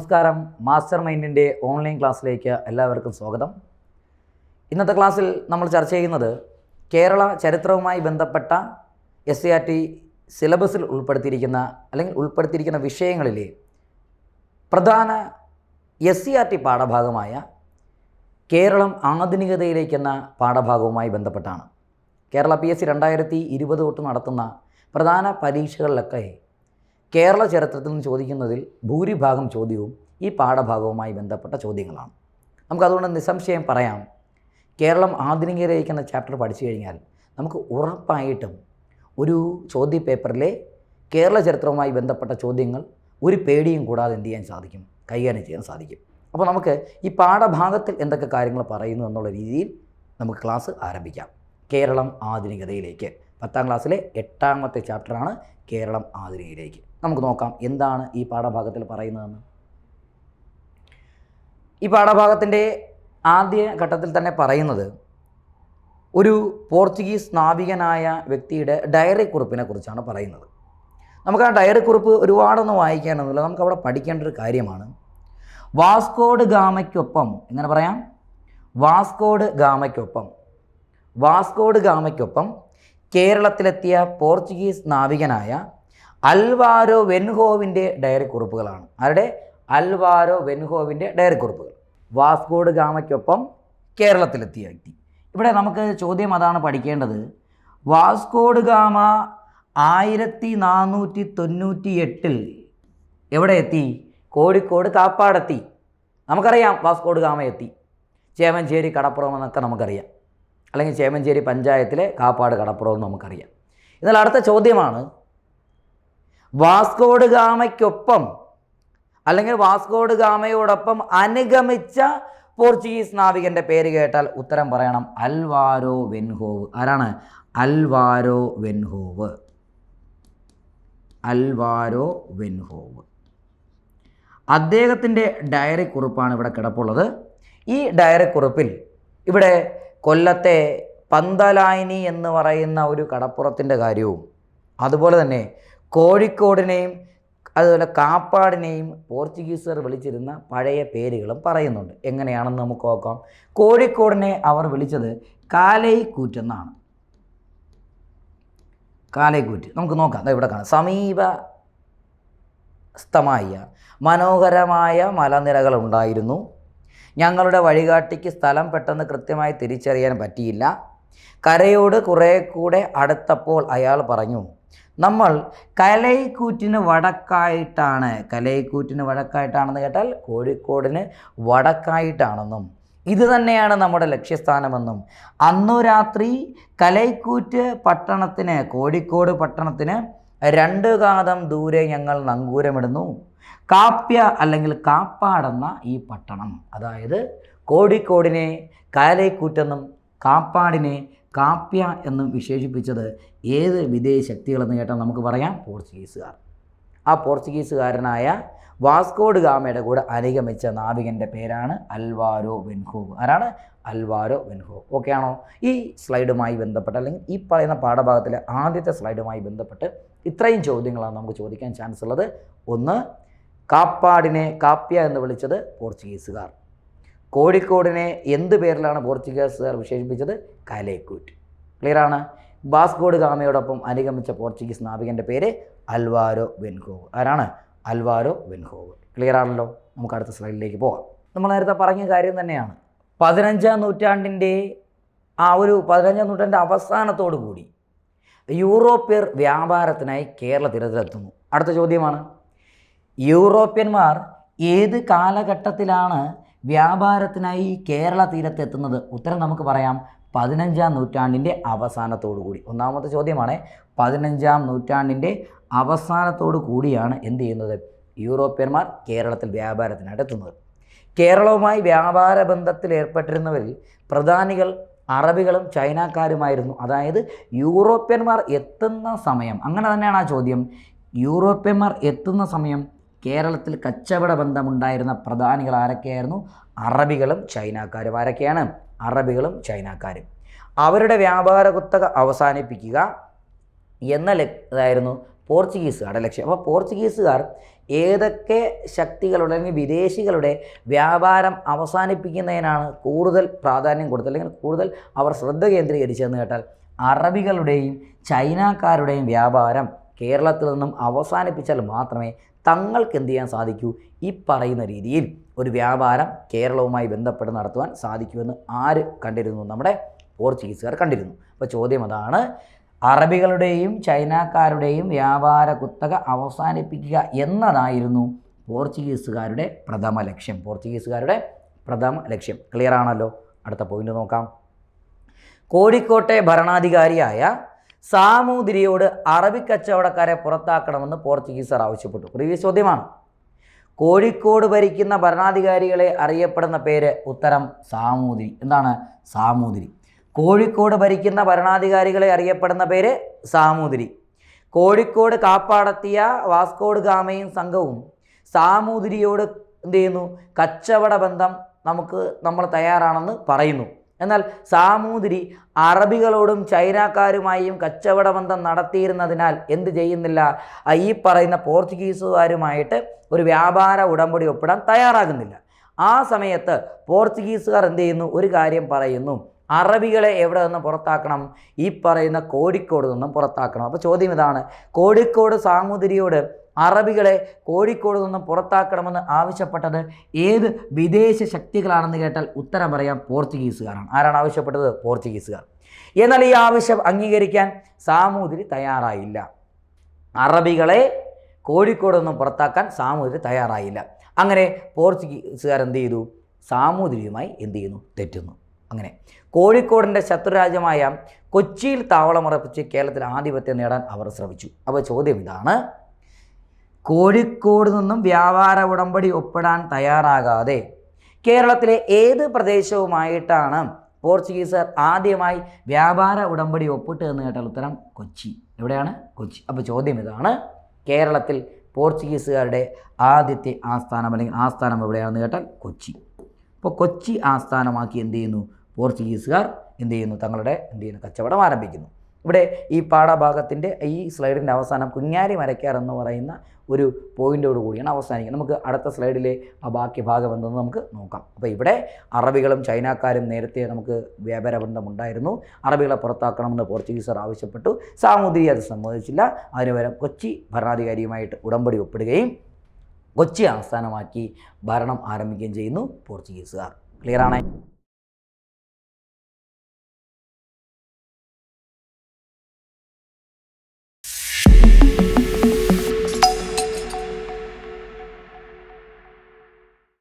നമസ്കാരം. Master മൈൻഡിന്റെ online ക്ലാസ്സിലേക്ക് എല്ലാവർക്കും സ്വാഗതം. ഇന്നത്തെ ക്ലാസ്സിൽ നമ്മൾ ചർച്ച ചെയ്യുന്നത് കേരള ചരിത്രവുമായി ബന്ധപ്പെട്ട എസ് സി ആർ ടി സിലബസിൽ ഉൾപ്പെടുത്തിയിരിക്കുന്ന അല്ലെങ്കിൽ ഉൾപ്പെടുത്തിയിരിക്കുന്ന വിഷയങ്ങളിലെ പ്രധാന എസ് സി ആർ ടി പാഠഭാഗമായ കേരളം ആധുനികതയിലേക്കെന്ന പാഠഭാഗവുമായി ബന്ധപ്പെട്ടാണ്. കേരള പി എസ് സി രണ്ടായിരത്തി ഇരുപത് തൊട്ട് നടത്തുന്ന പ്രധാന പരീക്ഷകളിലൊക്കെ കേരള ചരിത്രത്തിൽ നിന്ന് ചോദിക്കുന്നതിൽ ഭൂരിഭാഗം ചോദ്യവും ഈ പാഠഭാഗവുമായി ബന്ധപ്പെട്ട ചോദ്യങ്ങളാണ്. നമുക്കതുകൊണ്ട് നിസ്സംശയം പറയാം. കേരളം ആധുനികരയിക്കുന്ന ചാപ്റ്റർ പഠിച്ചു കഴിഞ്ഞാൽ നമുക്ക് ഉറപ്പായിട്ടും ഒരു ചോദ്യ പേപ്പറിലെ കേരള ചരിത്രവുമായി ബന്ധപ്പെട്ട ചോദ്യങ്ങൾ ഒരു പേടിയും കൂടാതെ എന്ത് ചെയ്യാൻ സാധിക്കും? കൈകാര്യം ചെയ്യാൻ സാധിക്കും. അപ്പോൾ നമുക്ക് ഈ പാഠഭാഗത്തിൽ എന്തൊക്കെ കാര്യങ്ങൾ പറയുന്നു എന്നുള്ള രീതിയിൽ നമുക്ക് ക്ലാസ് ആരംഭിക്കാം. കേരളം ആധുനികതയിലേക്ക്. പത്താം ക്ലാസ്സിലെ എട്ടാമത്തെ ചാപ്റ്ററാണ് കേരളം ആധുനികതയിലേക്ക്. നമുക്ക് നോക്കാം എന്താണ് ഈ പാഠഭാഗത്തിൽ പറയുന്നതെന്ന്. ഈ പാഠഭാഗത്തിന്റെ ആദ്യ ഘട്ടത്തിൽ തന്നെ പറയുന്നത് ഒരു പോർച്ചുഗീസ് നാവികനായ വ്യക്തിയുടെ ഡയറി കുറിപ്പിനെ കുറിച്ചാണ് പറയുന്നത്. നമുക്ക് ആ ഡയറി കുറിപ്പ് ഒരുപാടൊന്നും വായിക്കാനൊന്നുമില്ല. നമുക്ക് അവിടെ പഠിക്കേണ്ട ഒരു കാര്യമാണ്. വാസ്കോഡ് ഗാമയ്ക്കൊപ്പം എങ്ങനെ പറയാം? വാസ്കോഡ് ഗാമയ്ക്കൊപ്പം വാസ്കോഡ് ഗാമയ്ക്കൊപ്പം കേരളത്തിലെത്തിയ പോർച്ചുഗീസ് നാവികനായ അൽവാരോ വെൻഹോവിന്റെ ഡയറി കുറിപ്പുകളാണ്. ആരുടെ? അൽവാരോ വെൻഹോവിന്റെ ഡയറി കുറിപ്പുകൾ. വാസ്കോഡ് ഗാമയ്ക്കൊപ്പം കേരളത്തിലെത്തിയ വ്യക്തി. ഇവിടെ നമുക്ക് ചോദ്യം അതാണ് പഠിക്കേണ്ടത്. വാസ്കോഡ് ഗാമ ആയിരത്തി നാനൂറ്റി തൊണ്ണൂറ്റി എട്ടിൽ എവിടെ എത്തി? കോഴിക്കോട് കാപ്പാടെത്തി. നമുക്കറിയാം വാസ്കോഡ് ഗാമ എത്തി. ചേമഞ്ചേരി കടപ്പുറം എന്നൊക്കെ നമുക്കറിയാം. അല്ലെങ്കിൽ ചേമഞ്ചേരി പഞ്ചായത്തിലെ കാപ്പാട് കടപ്പുറം എന്ന് നമുക്കറിയാം. എന്നാൽ അടുത്ത ചോദ്യമാണ് വാസ്കോഡ് ഗാമയ്ക്കൊപ്പം അല്ലെങ്കിൽ വാസ്കോഡ് ഗാമയോടൊപ്പം അനുഗമിച്ച പോർച്ചുഗീസ് നാവികന്റെ പേര് കേട്ടാൽ ഉത്തരം പറയണം. Alvaro Velho. ആരാണ്? Alvaro Velho. Alvaro Velho. അദ്ദേഹത്തിന്റെ ഡയറി കുറിപ്പാണ് ഇവിടെ കിടപ്പുള്ളത്. ഈ ഡയറി കുറിപ്പിൽ ഇവിടെ കൊല്ലത്തെ പന്തലായിനി എന്ന് പറയുന്ന ഒരു കടപ്പുറത്തിന്റെ കാര്യവും അതുപോലെ തന്നെ കോഴിക്കോടിനെയും അതുപോലെ കാപ്പാടിനെയും പോർച്ചുഗീസുകാർ വിളിച്ചിരുന്ന പഴയ പേരുകളും പറയുന്നുണ്ട്. എങ്ങനെയാണെന്ന് നമുക്ക് നോക്കാം. കോഴിക്കോടിനെ അവർ വിളിച്ചത് കാലൈക്കൂറ്റെന്നാണ് കാലൈക്കൂറ്റ്. നമുക്ക് നോക്കാം. ഇവിടെ കാണാം. സമീപ സ്ഥമായ മനോഹരമായ മലനിരകൾ ഉണ്ടായിരുന്നു ഞങ്ങളുടെ വഴികാട്ടിക്ക് സ്ഥലം പെട്ടെന്ന് കൃത്യമായി തിരിച്ചറിയാൻ പറ്റിയില്ല. കരയോട് കുറേ കൂടെ അടുത്തപ്പോൾ അയാൾ പറഞ്ഞു നമ്മൾ കലൈക്കൂറ്റിന് വടക്കായിട്ടാണ്. കലൈക്കൂറ്റിന് വടക്കായിട്ടാണെന്ന് കേട്ടാൽ കോഴിക്കോടിന് വടക്കായിട്ടാണെന്നും. ഇത് തന്നെയാണ് നമ്മുടെ ലക്ഷ്യസ്ഥാനമെന്നും. അന്നു രാത്രി കലൈക്കൂറ്റ് പട്ടണത്തിന് കോഴിക്കോട് പട്ടണത്തിന് രണ്ട് കാതം ദൂരെ ഞങ്ങൾ നങ്കൂരമിടുന്നു. കാപ്യ അല്ലെങ്കിൽ കാപ്പാടെന്ന ഈ പട്ടണം. അതായത് കോഴിക്കോടിനെ കാലൈക്കൂറ്റെന്നും കാപ്പാടിനെ കാപ്യ എന്നും വിശേഷിപ്പിച്ചത് ഏത് വിദേശ ശക്തികളെന്ന് കേട്ടാൽ നമുക്ക് പറയാം പോർച്ചുഗീസുകാർ. ആ പോർച്ചുഗീസുകാരനായ വാസ്കോഡ് ഗാമയുടെ കൂടെ അനുഗമിച്ച നാവികന്റെ പേരാണ് അൽവാരോ വെൻഹോവ്. ആരാണ്? അൽവാരോ വെൻഹോവ്. ഓക്കെ ആണോ? ഈ സ്ലൈഡുമായി ബന്ധപ്പെട്ട് അല്ലെങ്കിൽ ഈ പറയുന്ന പാഠഭാഗത്തിലെ ആദ്യത്തെ സ്ലൈഡുമായി ബന്ധപ്പെട്ട് ഇത്രയും ചോദ്യങ്ങളാണ് നമുക്ക് ചോദിക്കാൻ ചാൻസ് ഉള്ളത്. ഒന്ന് കാപ്പാടിനെ കാപ്യ എന്ന് വിളിച്ചത് പോർച്ചുഗീസുകാർ. കോഴിക്കോടിനെ എന്ത് പേരിലാണ് പോർച്ചുഗീസുകാർ വിശേഷിപ്പിച്ചത്? കലേക്കൂറ്റ്. ക്ലിയറാണ്? ബാസ്കോഡ് ഗാമയോടൊപ്പം അനുഗമിച്ച പോർച്ചുഗീസ് നാവികന്റെ പേര് അൽവാരോ വെൻഹോവ് ആരാണ്? അൽവാരോ വെൻഹോവ് ക്ലിയർ ആണല്ലോ നമുക്ക് അടുത്ത സ്ലൈഡിലേക്ക് പോകാം നമ്മൾ നേരത്തെ പറഞ്ഞ കാര്യം തന്നെയാണ്. പതിനഞ്ചാം നൂറ്റാണ്ടിന്റെ ആ ഒരു പതിനഞ്ചാം നൂറ്റാണ്ടിന്റെ അവസാനത്തോടു കൂടി യൂറോപ്യർ വ്യാപാരത്തിനായി കേരള തീരത്തിലെത്തുന്നു. അടുത്ത ചോദ്യമാണ് യൂറോപ്യന്മാർ ഏത് കാലഘട്ടത്തിലാണ് വ്യാപാരത്തിനായി കേരള തീരത്ത് എത്തുന്നത് ഉത്തരം നമുക്ക് പറയാം പതിനഞ്ചാം നൂറ്റാണ്ടിന്റെ അവസാനത്തോടു കൂടി ഒന്നാമത്തെ ചോദ്യമാണ് പതിനഞ്ചാം നൂറ്റാണ്ടിന്റെ അവസാനത്തോടു കൂടിയാണ് എന്ത് ചെയ്യുന്നത്? യൂറോപ്യന്മാർ കേരളത്തിൽ വ്യാപാരത്തിനായിട്ട് എത്തുന്നത് കേരളവുമായി വ്യാപാര ബന്ധത്തിൽ ഏർപ്പെട്ടിരുന്നവരിൽ പ്രധാനികൾ അറബികളും ചൈനക്കാരുമായിരുന്നു. അതായത് യൂറോപ്യന്മാർ എത്തുന്ന സമയം. അങ്ങനെ തന്നെയാണ് ആ ചോദ്യം. യൂറോപ്യന്മാർ എത്തുന്ന സമയം കേരളത്തിൽ കച്ചവട ബന്ധമുണ്ടായിരുന്ന പ്രധാനികൾ ആരൊക്കെയായിരുന്നു? അറബികളും ചൈനക്കാരും. ആരൊക്കെയാണ്? അറബികളും ചൈനക്കാരും. അവരുടെ വ്യാപാര കുത്തക അവസാനിപ്പിക്കുക എന്ന ഇതായിരുന്നു പോർച്ചുഗീസുകാരുടെ ലക്ഷ്യം. അപ്പോൾ പോർച്ചുഗീസുകാർ ഏതൊക്കെ ശക്തികളുടെ അല്ലെങ്കിൽ വിദേശികളുടെ വ്യാപാരം അവസാനിപ്പിക്കുന്നതിനാണ് കൂടുതൽ പ്രാധാന്യം കൊടുത്തത്? അല്ലെങ്കിൽ കൂടുതൽ അവർ ശ്രദ്ധ കേന്ദ്രീകരിച്ചതെന്ന് കേട്ടാൽ അറബികളുടെയും ചൈനക്കാരുടെയും വ്യാപാരം കേരളത്തിൽ നിന്നും അവസാനിപ്പിച്ചാൽ മാത്രമേ തങ്ങൾക്ക് എന്ത് ചെയ്യാൻ സാധിക്കൂ? ഈ പറയുന്ന രീതിയിൽ ഒരു വ്യാപാരം കേരളവുമായി ബന്ധപ്പെട്ട് നടത്തുവാൻ സാധിക്കുമെന്ന് ആര് കണ്ടിരുന്നു? നമ്മുടെ പോർച്ചുഗീസുകാർ കണ്ടിരുന്നു. അപ്പോൾ ചോദ്യം അതാണ് അറബികളുടെയും ചൈനക്കാരുടെയും വ്യാപാര കുത്തക അവസാനിപ്പിക്കുക എന്നതായിരുന്നു പോർച്ചുഗീസുകാരുടെ പ്രഥമ ലക്ഷ്യം. പോർച്ചുഗീസുകാരുടെ പ്രഥമ ലക്ഷ്യം. ക്ലിയർ ആണല്ലോ? അടുത്ത പോയിന്റ് നോക്കാം. കോഴിക്കോട്ടെ ഭരണാധികാരിയായ സാമൂതിരിയോട് അറബി കച്ചവടക്കാരെ പുറത്താക്കണമെന്ന് പോർച്ചുഗീസർ ആവശ്യപ്പെട്ടു. പ്രീവിയസ് ചോദ്യമാണ്. കോഴിക്കോട് ഭരിക്കുന്ന ഭരണാധികാരികളെ അറിയപ്പെടുന്ന പേര് ഉത്തരം സാമൂതിരി. എന്താണ്? സാമൂതിരി. കോഴിക്കോട് ഭരിക്കുന്ന ഭരണാധികാരികളെ അറിയപ്പെടുന്ന പേര് സാമൂതിരി. കോഴിക്കോട് കാപ്പാടത്തിയ വാസ്കോട് ഗാമയും സംഘവും സാമൂതിരിയോട് എന്ത് ചെയ്യുന്നു? കച്ചവട ബന്ധം നമുക്ക് നമ്മൾ തയ്യാറാണെന്ന് പറയുന്നു. എന്നാൽ സാമൂതിരി അറബികളോടും ചൈനക്കാരുമായും കച്ചവട ബന്ധം നടത്തിയിരുന്നതിനാൽ എന്ത് ചെയ്യുന്നില്ല? ഈ പറയുന്ന പോർച്ചുഗീസുകാരുമായിട്ട് ഒരു വ്യാപാര ഉടമ്പടി ഒപ്പിടാൻ തയ്യാറാകുന്നില്ല. ആ സമയത്ത് പോർച്ചുഗീസുകാർ എന്ത് ചെയ്യുന്നു? ഒരു കാര്യം പറയുന്നു. അറബികളെ എവിടെ നിന്ന് പുറത്താക്കണം? ഈ പറയുന്ന കോഴിക്കോട് നിന്നും പുറത്താക്കണം. അപ്പോൾ ചോദ്യം ഇതാണ്. കോഴിക്കോട് സാമൂതിരിയോട് അറബികളെ കോഴിക്കോട് നിന്നും പുറത്താക്കണമെന്ന് ആവശ്യപ്പെട്ടത് ഏത് വിദേശ ശക്തികളാണെന്ന് കേട്ടാൽ ഉത്തരം പറയാം പോർച്ചുഗീസുകാരാണ്. ആരാണ് ആവശ്യപ്പെട്ടത്? പോർച്ചുഗീസുകാർ. എന്നാൽ ഈ ആവശ്യം അംഗീകരിക്കാൻ സാമൂതിരി തയ്യാറായില്ല. അറബികളെ കോഴിക്കോട് നിന്നും പുറത്താക്കാൻ സാമൂതിരി തയ്യാറായില്ല. അങ്ങനെ പോർച്ചുഗീസുകാർ എന്ത് ചെയ്തു? സാമൂതിരിയുമായി എന്ത് ചെയ്യുന്നു? തെറ്റുന്നു. അങ്ങനെ കോഴിക്കോടിന്റെ ശത്രുരാജ്യമായ കൊച്ചിയിൽ താവളമുറപ്പിച്ച് കേരളത്തിൽ ആധിപത്യം നേടാൻ അവർ ശ്രമിച്ചു. അപ്പോൾ ചോദ്യം ഇതാണ് കോഴിക്കോട് നിന്നും വ്യാപാര ഉടമ്പടി ഒപ്പിടാൻ തയ്യാറാകാതെ കേരളത്തിലെ ഏത് പ്രദേശവുമായിട്ടാണ് പോർച്ചുഗീസർ ആദ്യമായി വ്യാപാര ഉടമ്പടി ഒപ്പിട്ട് എന്ന് കേട്ടാൽ ഉത്തരം കൊച്ചി. എവിടെയാണ്? കൊച്ചി. അപ്പോൾ ചോദ്യം ഇതാണ് കേരളത്തിൽ പോർച്ചുഗീസുകാരുടെ ആദ്യത്തെ ആസ്ഥാനം അല്ലെങ്കിൽ ആസ്ഥാനം എവിടെയാണെന്ന് കേട്ടാൽ കൊച്ചി. അപ്പോൾ കൊച്ചി ആസ്ഥാനമാക്കി എന്ത് ചെയ്യുന്നു? പോർച്ചുഗീസുകാർ എന്ത് ചെയ്യുന്നു? തങ്ങളുടെ എന്ത് ചെയ്യുന്നു? കച്ചവടം ആരംഭിക്കുന്നു. ഇവിടെ ഈ പാഠഭാഗത്തിന്റെ ഈ സ്ലൈഡിന്റെ അവസാനം കുഞ്ഞാരി മരയ്ക്കാർ എന്ന് പറയുന്ന ഒരു പോയിന്റോട് കൂടിയാണ് അവസാനിക്കുന്നത്. നമുക്ക് അടുത്ത സ്ലൈഡിലെ ആ ബാക്കി ഭാഗം എന്തെന്ന് നമുക്ക് നോക്കാം. അപ്പോൾ ഇവിടെ അറബികളും ചൈനക്കാരും നേരത്തെ നമുക്ക് വ്യാപാര ബന്ധമുണ്ടായിരുന്നു. അറബികളെ പുറത്താക്കണമെന്ന് പോർച്ചുഗീസർ ആവശ്യപ്പെട്ടു. സാമൂതിരി അത് സമ്മതിച്ചില്ല. അതിന് പകരം കൊച്ചി ഭരണാധികാരിയുമായിട്ട് ഉടമ്പടി ഒപ്പിടുകയും കൊച്ചി ആസ്ഥാനമാക്കി ഭരണം ആരംഭിക്കുകയും ചെയ്യുന്നു പോർച്ചുഗീസുകാർ. ക്ലിയർ ആണേ?